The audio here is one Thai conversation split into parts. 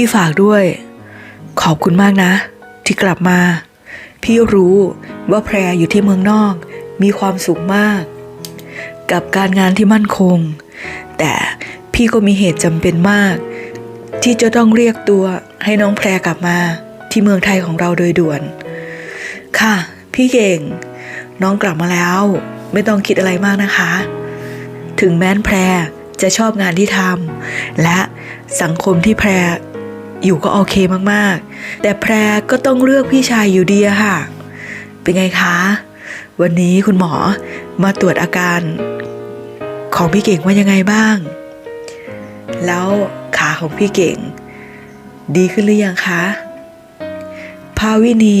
พรพี่ฝากด้วย ขอบคุณมากนะ ที่กลับมา พี่รู้ว่าแพรอยู่ที่เมืองนอก มีความสุขมาก กับการงานที่มั่นคง แต่พี่ก็มีเหตุจำเป็นมาก ที่จะต้องเรียกตัวให้น้องแพรกลับมาที่เมืองไทยของเราโดยด่วน ค่ะ พี่เก่ง น้องกลับมาแล้ว ไม่ต้องคิดอะไรมากนะคะ ถึงแม้นแพรจะชอบงานที่ทำและสังคมที่แพร อยู่ก็โอเคมากๆ แต่แพรก็ต้องเลือกพี่ชายอยู่ดีอะค่ะ เป็นไงคะ วันนี้คุณหมอมาตรวจอาการ ของพี่เก่งว่ายังไงบ้าง แล้วขาของพี่เก่ง ดีขึ้นหรือยังคะภาวินี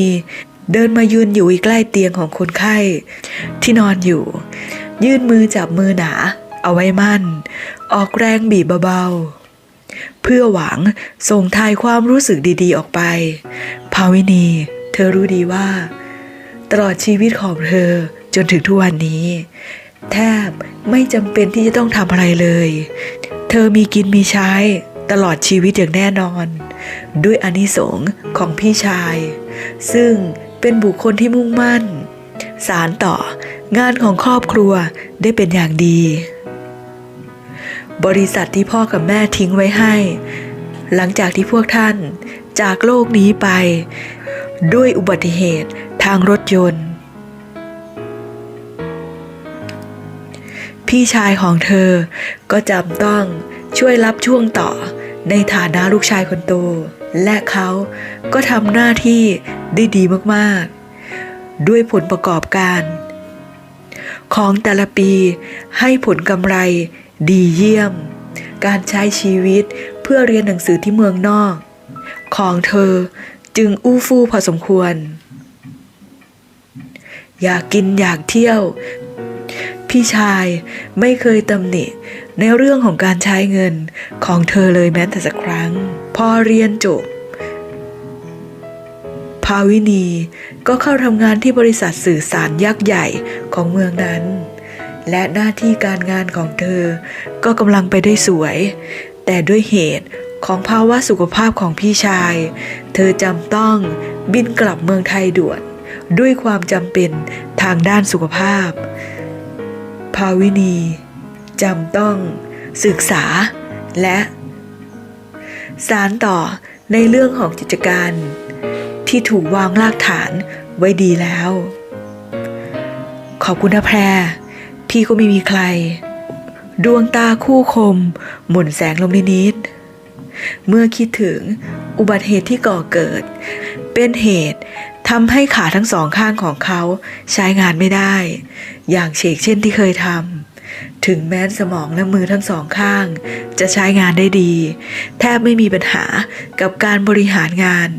เดินมายืนอยู่อีกใกล้เตียงของคนไข้ ที่นอนอยู่ ยื่นมือจับมือหนา เอาไว้มั่น ออกแรงบีบเบาๆ เพื่อหวังส่งทายความรู้สึกดีๆออกไป ภาวินี เธอรู้ดีว่า ตลอดชีวิตของเธอจนถึงทุกวันนี้ แทบไม่จำเป็นที่จะต้องทำอะไรเลย เธอมีกินมีใช้ตลอดชีวิตอย่างแน่นอน ด้วยอานิสงส์ของพี่ชาย ซึ่งเป็นบุคคลที่มุ่งมั่น สารต่องานของครอบครัวได้เป็นอย่างดี บริษัทที่พ่อกับแม่ทิ้งไว้ให้ หลังจากที่พวกท่านจากโลกนี้ไป ด้วยอุบัติเหตุทางรถยนต์ พี่ชายของเธอก็จำต้องช่วยรับช่วงต่อในฐานะลูกชายคนโต และเขาก็ทำหน้าที่ได้ดีมากๆ ด้วยผลประกอบการ ของแต่ละปีให้ผลกำไร ดีเยี่ยม การใช้ชีวิตเพื่อเรียนหนังสือที่เมืองนอก ของเธอจึงอู้ฟู่พอสมควร อยากกินอยากเที่ยว พี่ชายไม่เคยตำหนิในเรื่องของการใช้เงินของเธอเลยแม้แต่สักครั้ง พอเรียนจบ ภาวินีก็เข้าทำงานที่บริษัทสื่อสารยักษ์ใหญ่ของเมืองนั้น และหน้าที่การงานของเธอ ก็กำลังไปได้สวย แต่ด้วยเหตุของภาวะสุขภาพของพี่ชาย เธอจำต้องบินกลับเมืองไทยด่วน ด้วยความจำเป็นทางด้านสุขภาพ ภาวินีจำต้องศึกษาและสารต่อในเรื่องของกิจการ ที่ถูกวางรากฐานไว้ดีแล้ว ขอบคุณนะแพร พี่ก็ไม่มีใคร ดวงตาคู่คม หม่นแสงลงนิดๆเมื่อคิดถึงอุบัติเหตุที่ก่อเกิด เป็นเหตุทำให้ขาทั้งสองข้างของเขาใช้งานไม่ได้ อย่างเฉกเช่นที่เคยทำถึงแม้สมองและมือทั้งสองข้าง จะใช้งานได้ดี แทบไม่มีปัญหากับการบริหารงาน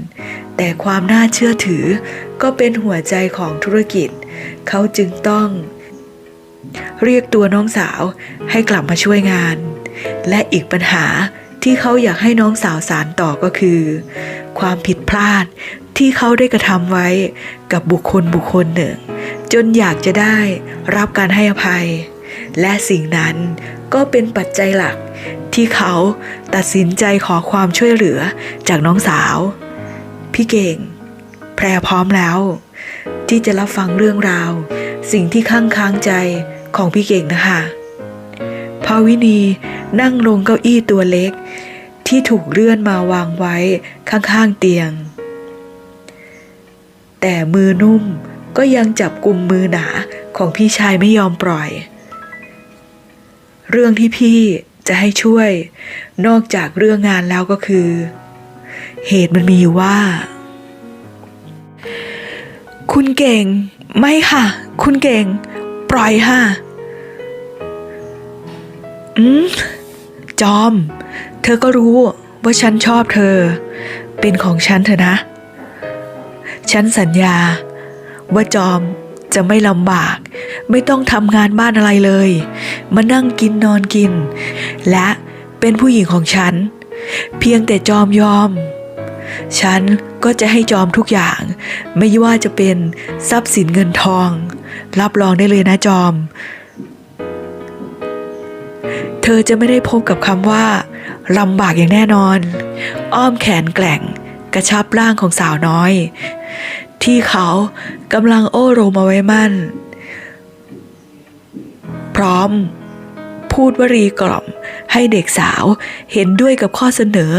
แต่ความน่าเชื่อถือก็เป็นหัวใจของธุรกิจ เขาจึงต้อง เรียกตัวน้องสาวให้กลับมาช่วยงาน และอีกปัญหาที่เขาอยากให้น้องสาวสารต่อก็คือ ความผิดพลาดที่เขาได้กระทำไว้กับบุคคลบุคคลหนึ่ง จนอยากจะได้รับการให้อภัย และสิ่งนั้นก็เป็นปัจจัยหลักที่เขาตัดสินใจขอความช่วยเหลือจากน้องสาว พี่เก่ง แพรพร้อมแล้ว ที่จะรับฟังเรื่องราว สิ่งที่ข้างค้างใจของพี่เก่งนะคะภาวินีนั่งลงเก้าอี้ตัวเล็ก ที่ถูกเลื่อนมาวางไว้ข้างๆเตียง แต่มือนุ่มก็ยังจับกลุ่มมือหนาของพี่ชายไม่ยอมปล่อย เรื่องที่พี่จะให้ช่วย นอกจากเรื่องงานแล้วก็คือ เหตุมันมีอยู่ว่า คุณเก่งไม่ค่ะ คุณเก่ง ปล่อยค่ะ อืม จอม เธอก็รู้ว่าฉันชอบเธอ เป็นของฉันเถอะนะ ฉันสัญญา ว่าจอมจะไม่ลำบาก ไม่ต้องทำงานบ้านอะไรเลย มานั่งกินนอนกิน และเป็นผู้หญิงของฉัน เพียงแต่จอมยอม ฉันก็จะให้จอมทุกอย่าง ไม่ว่าจะเป็นทรัพย์สินเงินทอง รับรองได้เลยนะจอม เธอจะไม่ได้พบกับคำว่าลำบากอย่างแน่นอน อ้อมแขนแกล่งกระชับร่างของสาวน้อย ที่เขากำลังโอ้โรมาไว้มั่น พร้อม พูดวรีกล่อมให้เด็กสาวเห็นด้วยกับข้อเสนอ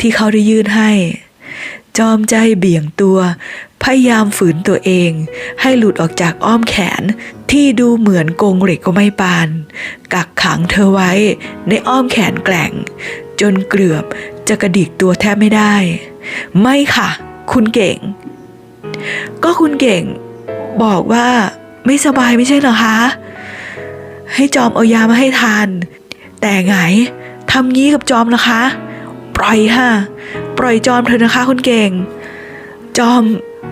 ที่เขาได้ยื่นให้ จอมใจเบี่ยงตัว พยายามฝืนตัวเอง ให้หลุดออกจากอ้อมแขนที่ดูเหมือนกงเหล็กก็ไม่ปาน กักขังเธอไว้ในอ้อมแขนแกล่ง จนเกือบจะกระดิกตัวแทบไม่ได้ ไม่ค่ะ คุณเก่ง ก็คุณเก่ง บอกว่าไม่สบายไม่ใช่เหรอคะ ให้จอมเอายามาให้ทาน แต่ไงทำงี้กับจอมนะคะ ปล่อยค่ะ ปล่อยจอมเถอะนะคะคุณเก่ง จอม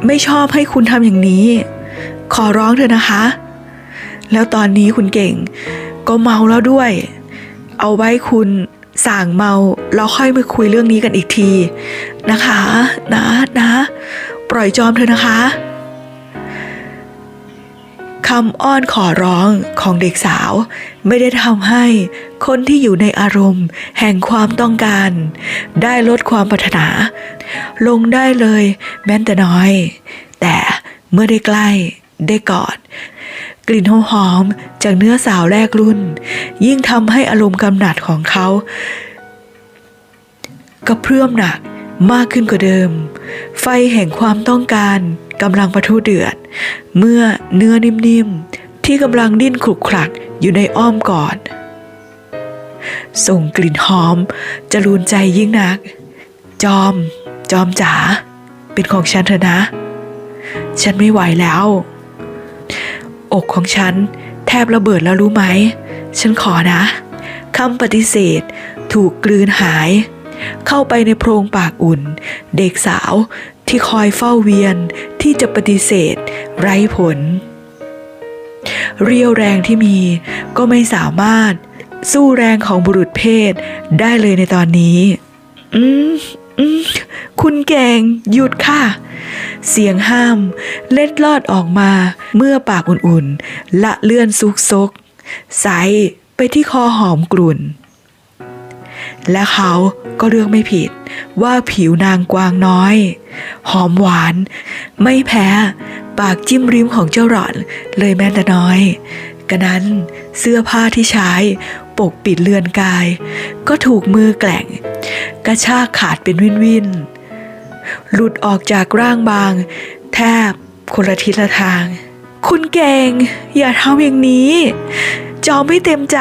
ไม่ชอบให้คุณทำอย่างนี้ ขอร้องเถอะนะคะ แล้วตอนนี้คุณเก่ง ก็เมาแล้วด้วย เอาไว้คุณสั่งเมาเราค่อยมาคุยเรื่องนี้กันอีกที นะคะ นะนะ ปล่อยจอมเถอะนะคะคำอ้อนขอร้องของเด็กสาวไม่ได้ทำให้ คนที่อยู่ในอารมณ์ แห่งความต้องการ ได้ลดความปรารถนา ลงได้เลยแม้แต่น้อย แต่เมื่อได้ใกล้ได้กอดกลิ่นหอมๆจากเนื้อสาวแรกรุ่น ยิ่งทำให้อารมณ์กำหนัดของเขากระเพื่อมหนักมากขึ้นกว่าเดิม ไฟแห่งความต้องการกำลังประทุเดือด เมื่อเนื้อนิ่มๆ ที่กำลังดิ้นขลุกขลักอยู่ในอ้อมกอด ส่งกลิ่นหอม จะรูนใจยิ่งนัก จอม จอมจ๋าเป็นของฉันเถอะนะ ฉันไม่ไหวแล้ว อกของฉันแทบระเบิดแล้วรู้ไหม ฉันขอนะคำปฏิเสธถูกกลืนหาย เข้าไปในโพรงปากอุ่น เด็กสาวที่คอยเฝ้าเวียนที่จะปฏิเสธ ไร้ผล เรียวแรงที่มีก็ไม่สามารถ สู้แรงของบุรุษเพศได้เลยในตอนนี้ อืมอืมคุณเก่งหยุดค่ะ เสียงห้าม เล็ดลอดออกมาเมื่อปากอุ่นๆ ละเลื่อนซุกซก ใสไปที่คอหอมกลุ่น และเขาก็เลือกไม่ผิดว่าผิวนางกวางน้อย หอมหวาน ไม่แพ้ ปากจิ้มริมของเจ้าหล่อนเลยแม้แต่น้อยกระนั้นเสื้อผ้าที่ใช้ ปกปิดเลือนกาย ก็ถูกมือแกล่ง กระชากขาดเป็นวินวินหลุดออกจากร่างบาง แทบคนละทิศละทาง คุณเก่ง อย่าทำอย่างนี้ จอมไม่เต็มใจ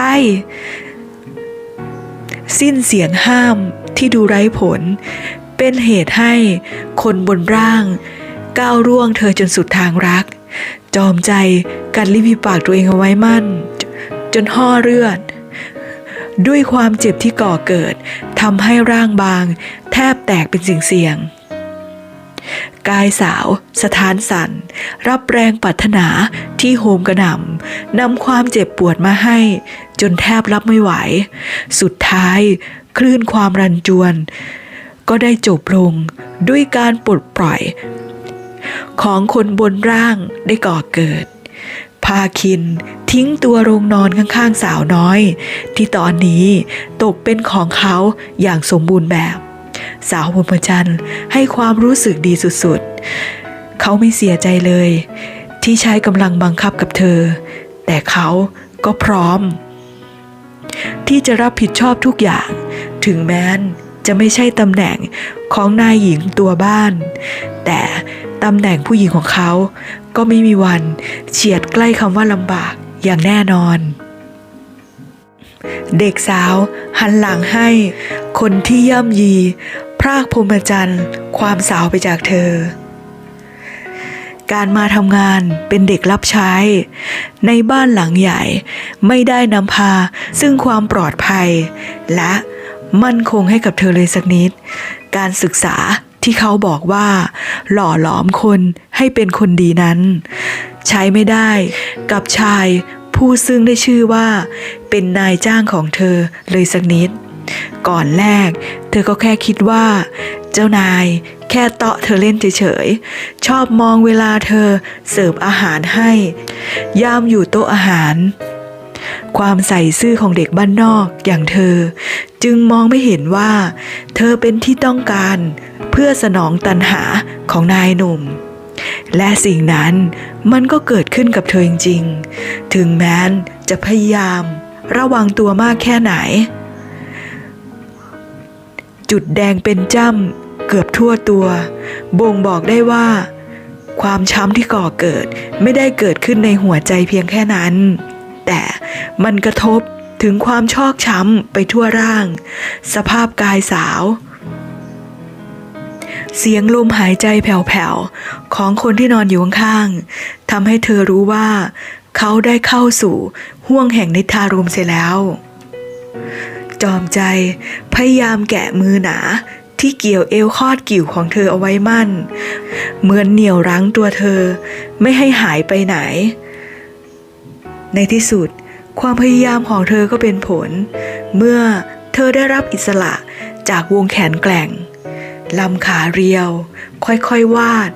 สิ้นเสียงห้ามที่ดูไร้ผล เป็นเหตุให้คนบนร่าง ก้าวร่วงเธอจนสุดทางรัก จอมใจกัดลิ้นฝีปากตัวเองเอาไว้มั่น จนห่อเลือด ด้วยความเจ็บที่ก่อเกิดทำให้ร่างบาง แทบแตกเป็นสิ่งเสี่ยง กายสาว สถานสันรับแรงปรารถนาที่โหมกระหน่ำนำความเจ็บปวดมาให้ จนแทบรับไม่ไหว สุดท้าย คลื่นความรันจวน ก็ได้จบลงด้วยการปลดปล่อย ของคนบนร่างได้ก่อเกิด พาคินทิ้งตัวลงนอนข้างๆสาวน้อย ที่ตอนนี้ตกเป็นของเขาอย่างสมบูรณ์แบบ สาวบุญประจันทร์ให้ความรู้สึกดีสุดๆ เขาไม่เสียใจเลย ที่ใช้กำลังบังคับกับเธอ แต่เขาก็พร้อม ที่จะรับผิดชอบทุกอย่าง ถึงแม้นจะไม่ใช่ตำแหน่งของนายหญิงตัวบ้าน แต่ ตำแหน่งผู้หญิงของเขา ก็ไม่มีวันเฉียดใกล้คำว่าลำบากอย่างแน่นอน เด็กสาวหันหลังให้ คนที่ย่ำยี พรากพรหมจรรย์ความสาวไปจากเธอ การมาทำงานเป็นเด็กรับใช้ ในบ้านหลังใหญ่ไม่ได้นำพาซึ่งความปลอดภัย และมั่นคงให้กับเธอเลยสักนิด การศึกษา ที่เขาบอกว่า หล่อหลอมคนให้เป็นคนดีนั้น ใช้ไม่ได้กับชายผู้ซึ่งได้ชื่อว่า เป็นนายจ้างของเธอเลยสักนิด ก่อนแรก เธอก็แค่คิดว่า เจ้านายแค่เตาะเธอเล่นเฉยๆ ชอบมองเวลาเธอเสิร์ฟอาหารให้ ยามอยู่โต๊ะอาหาร ความใส่ซื่อของเด็กบ้านนอกอย่างเธอ จึงมองไม่เห็นว่า เธอเป็นที่ต้องการเพื่อสนองตันหาของนายหนุ่ม และสิ่งนั้นมันก็เกิดขึ้นกับเธอจริงๆ ถึงแม้นจะพยายามระวังตัวมากแค่ไหน จุดแดงเป็นจ้ำเกือบทั่วตัว บ่งบอกได้ว่า ความช้ำที่ก่อเกิดไม่ได้เกิดขึ้นในหัวใจเพียงแค่นั้น แต่ มันกระทบถึงความชอกช้ำไปทั่วร่าง สภาพกายสาว เสียงลมหายใจแผ่วๆ ของคนที่นอนอยู่ข้างๆทำให้เธอรู้ว่า เขาได้เข้าสู่ห่วงแห่งนิทารมเสียแล้ว จอมใจพยายามแกะมือหนาที่เกี่ยวเอวคอดกิ่วของเธอเอาไว้มั่น เหมือนเหนี่ยวรั้งตัวเธอ ไม่ให้หายไปไหน ในที่สุด ความพยายามของเธอก็เป็นผล เมื่อเธอได้รับอิสระจากวงแขนแกร่งลำขาเรียว ค่อยๆวาด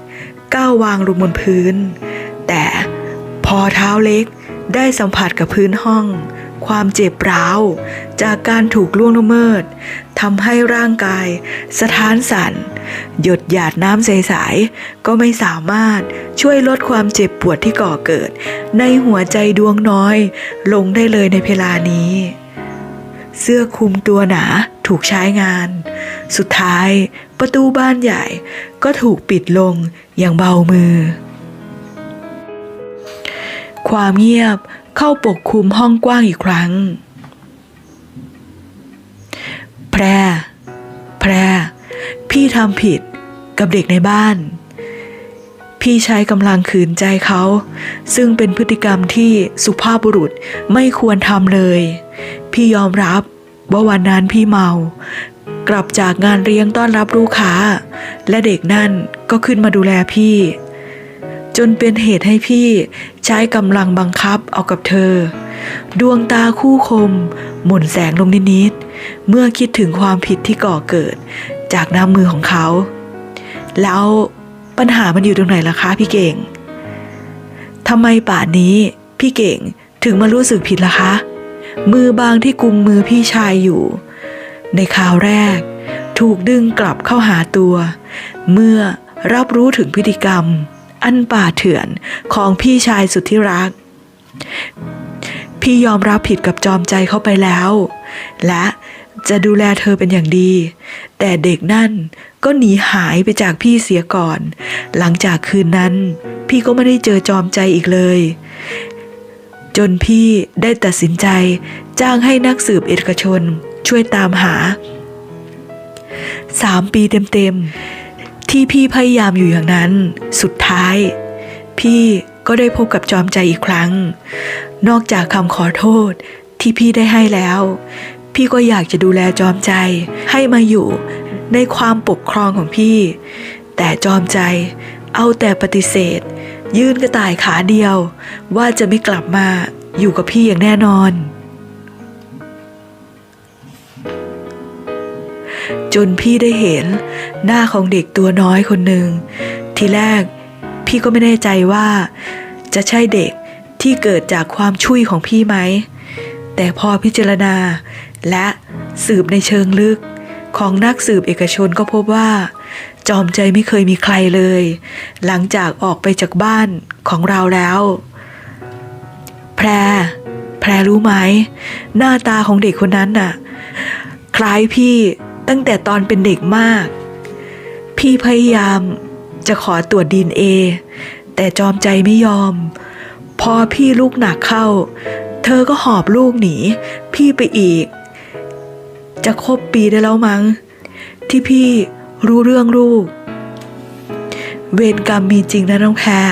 ก้าววางลงบนพื้น แต่พอเท้าเล็กได้สัมผัสกับพื้นห้อง ความเจ็บร้าว จากการถูกล่วงละเมิดทำให้ร่างกาย สะท้านสั่น หยดหยาดน้ำใสๆก็ไม่สามารถช่วยลดความเจ็บปวดที่ก่อเกิด ในหัวใจดวงน้อย ลงได้เลยในเวลานี้ เสื้อคลุมตัวหนาถูกใช้งาน สุดท้ายประตูบ้านใหญ่ก็ถูกปิดลงอย่างเบามือ ความเงียบเข้าปกคลุมห้องกว้างอีกครั้ง แพรแพร พี่ทำผิดกับเด็กในบ้าน พี่ใช้กำลังขืนใจเขา ซึ่งเป็นพฤติกรรมที่สุภาพบุรุษไม่ควรทำเลย พี่ยอมรับว่าวันนั้นพี่เมา กลับจากงานเลี้ยงต้อนรับลูกค้า และเด็กนั่นก็ขึ้นมาดูแลพี่ จนเป็นเหตุให้พี่ใช้กำลังบังคับเอากับเธอ ดวงตาคู่คม หม่นแสงลงนิดๆเมื่อคิดถึงความผิดที่ก่อเกิด จากน้ำมือของเขา แล้วปัญหามันอยู่ตรงไหนล่ะคะพี่เก่งทำไมป่านนี้พี่เก่งถึงมารู้สึกผิดล่ะคะ มือบางที่กุมมือพี่ชายอยู่ ในคราวแรก ถูกดึงกลับเข้าหาตัว เมื่อรับรู้ถึงพฤติกรรม อันป่าเถื่อนของพี่ชายสุดที่รัก พี่ยอมรับผิดกับจอมใจเข้าไปแล้ว และ จะดูแลเธอเป็นอย่างดี แต่เด็กนั่นก็หนีหายไปจากพี่เสียก่อน หลังจากคืนนั้น พี่ก็ไม่ได้เจอจอมใจอีกเลย จนพี่ได้ตัดสินใจจ้างให้นักสืบเอกชนช่วยตามหาสามปีเต็มๆ ที่พี่พยายามอยู่อย่างนั้น สุดท้าย พี่ก็ได้พบกับจอมใจอีกครั้ง นอกจากคำขอโทษที่พี่ได้ให้แล้ว พี่ก็อยากจะดูแลจอมใจ ให้มาอยู่ในความปกครองของพี่ แต่จอมใจเอาแต่ปฏิเสธ ยื่นกระต่ายขาเดียว ว่าจะไม่กลับมาอยู่กับพี่อย่างแน่นอน จนพี่ได้เห็นหน้าของเด็กตัวน้อยคนหนึ่ง ทีแรกพี่ก็ไม่แน่ใจว่า จะใช่เด็กที่เกิดจากความช่วยของพี่ไหม แต่พอพิจารณา และสืบในเชิงลึกของนักสืบเอกชนก็พบว่า จอมใจไม่เคยมีใครเลย หลังจากออกไปจากบ้านของเราแล้ว แพร แพรรู้ไหม หน้าตาของเด็กคนนั้นน่ะ คล้ายพี่ตั้งแต่ตอนเป็นเด็กมาก พี่พยายามจะขอตรวจดีเอ แต่จอมใจไม่ยอม พอพี่ลูกหนักเข้า เธอก็หอบลูกหนี พี่ไปอีก จะครบปีได้แล้วมั้ง ที่พี่รู้เรื่องลูก เวรกรรมมีจริงนะน้องแพร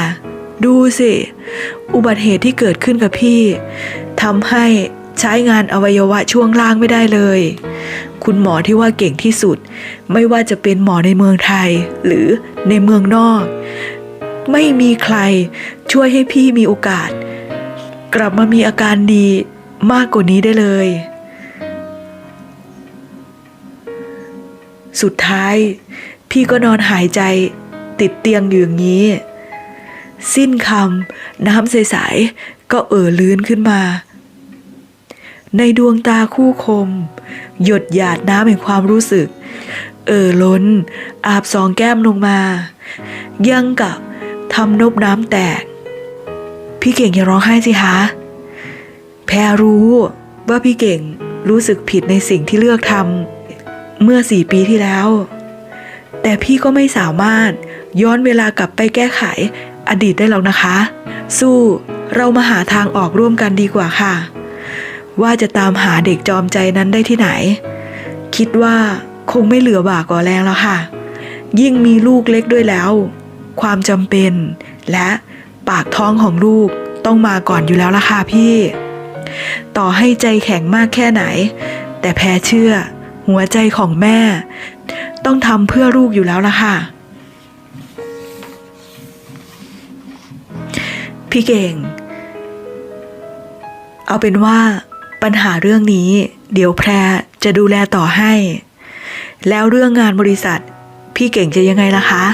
ดูสิ อุบัติเหตุที่เกิดขึ้นกับพี่ทำให้ใช้งานอวัยวะช่วงล่างไม่ได้เลย คุณหมอที่ว่าเก่งที่สุด ไม่ว่าจะเป็นหมอในเมืองไทยหรือในเมืองนอก ไม่มีใครช่วยให้พี่มีโอกาส กลับมามีอาการดีมากกว่านี้ได้เลย สุดท้าย พี่ก็นอนหายใจติดเตียงอยู่อย่างนี้ สิ้นคำน้ำใสๆก็เอ่อลื้นขึ้นมา ในดวงตาคู่คม หยดหยาดน้ำแห่งความรู้สึก เอ่อล้น อาบสองแก้มลงมา ยังกับทำนบน้ำแตก พี่เก่งอย่าร้องไห้สิคะแพรรู้ว่าพี่เก่งรู้สึกผิดในสิ่งที่เลือกทำ เมื่อสี่ปีที่แล้ว แต่พี่ก็ไม่สามารถย้อนเวลากลับไปแก้ไขอดีตได้หรอกนะคะ สู้เรามาหาทางออกร่วมกันดีกว่าค่ะ ว่าจะตามหาเด็กจอมใจนั้นได้ที่ไหน คิดว่าคงไม่เหลือบากก่อแรงแล้วค่ะ ยิ่งมีลูกเล็กด้วยแล้ว ความจำเป็น และปากท้องของลูกต้องมาก่อนอยู่แล้วล่ะค่ะพี่ ต่อให้ใจแข็งมากแค่ไหน แต่แพ้เชื่อ หัวใจของแม่ ต้องทำเพื่อลูกอยู่แล้วล่ะค่ะ พี่เก่ง เอาเป็นว่าปัญหาเรื่องนี้ เดี๋ยวแพรจะดูแลต่อให้ แล้วเรื่องงานบริษัท พี่เก่งจะยังไงล่ะคะ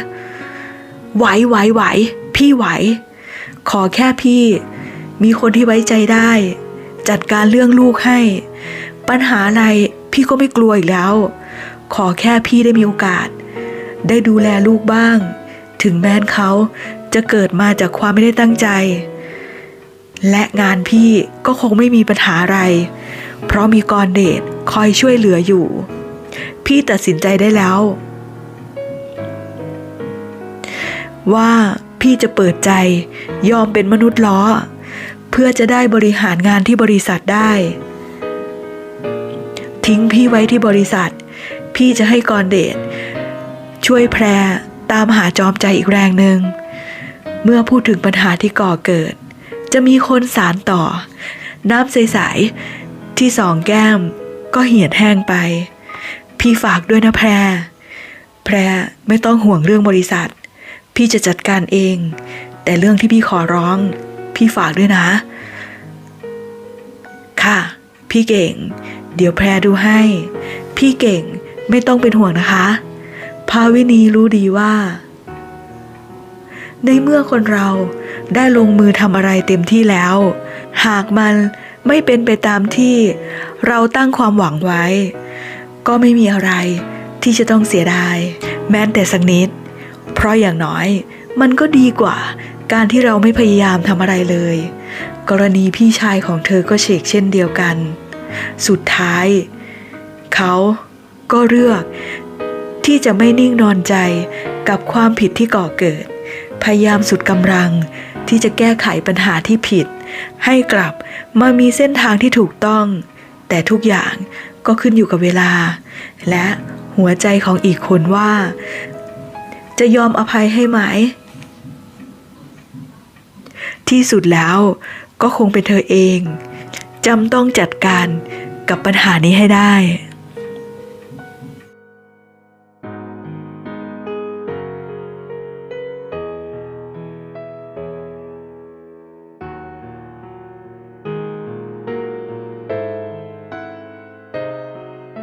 ไหวไหวไหว พี่ไหว ขอแค่พี่ มีคนที่ไว้ใจได้ จัดการเรื่องลูกให้ ปัญหาอะไร พี่ก็ไม่กลัวอีกแล้ว ขอแค่พี่ได้มีโอกาส ได้ดูแลลูกบ้าง ถึงแม้นเขาจะเกิดมาจากความไม่ได้ตั้งใจ และงานพี่ก็คงไม่มีปัญหาอะไร เพราะมีกรเดชคอยช่วยเหลืออยู่ พี่ตัดสินใจได้แล้ว ว่าพี่จะเปิดใจยอมเป็นมนุษย์ล้อ เพื่อจะได้บริหารงานที่บริษัทได้ ทิ้งพี่ไว้ที่บริษัท พี่จะให้กรเดชช่วยแพรตามหาจอมใจอีกแรงหนึ่ง เมื่อพูดถึงปัญหาที่ก่อเกิด จะมีคนสารต่อ น้ำใสๆที่สองแก้มก็เหี่ยนแห้งไป พี่ฝากด้วยนะแพร แพรไม่ต้องห่วงเรื่องบริษัท พี่จะจัดการเอง แต่เรื่องที่พี่ขอร้อง พี่ฝากด้วยนะ ค่ะ พี่เก่ง เดี๋ยวแพรดูให้ พี่เก่งไม่ต้องเป็นห่วงนะคะ ภาวินีรู้ดีว่า ในเมื่อคนเราได้ลงมือทำอะไรเต็มที่แล้ว หากมันไม่เป็นไปตามที่เราตั้งความหวังไว้ ก็ไม่มีอะไรที่จะต้องเสียดาย แม้แต่สักนิด เพราะอย่างน้อยมันก็ดีกว่าการที่เราไม่พยายามทำอะไรเลย กรณีพี่ชายของเธอก็เฉกเช่นเดียวกัน สุดท้าย เขาก็เลือกที่จะไม่นิ่งนอนใจกับความผิดที่ก่อเกิด พยายามสุดกำลังที่จะแก้ไขปัญหาที่ผิด ให้กลับมามีเส้นทางที่ถูกต้อง แต่ทุกอย่างก็ขึ้นอยู่กับเวลา และหัวใจของอีกคนว่า จะยอมอภัยให้ไหม ที่สุดแล้วก็คงเป็นเธอเอง จำต้องจัดการกับปัญหานี้ให้ได้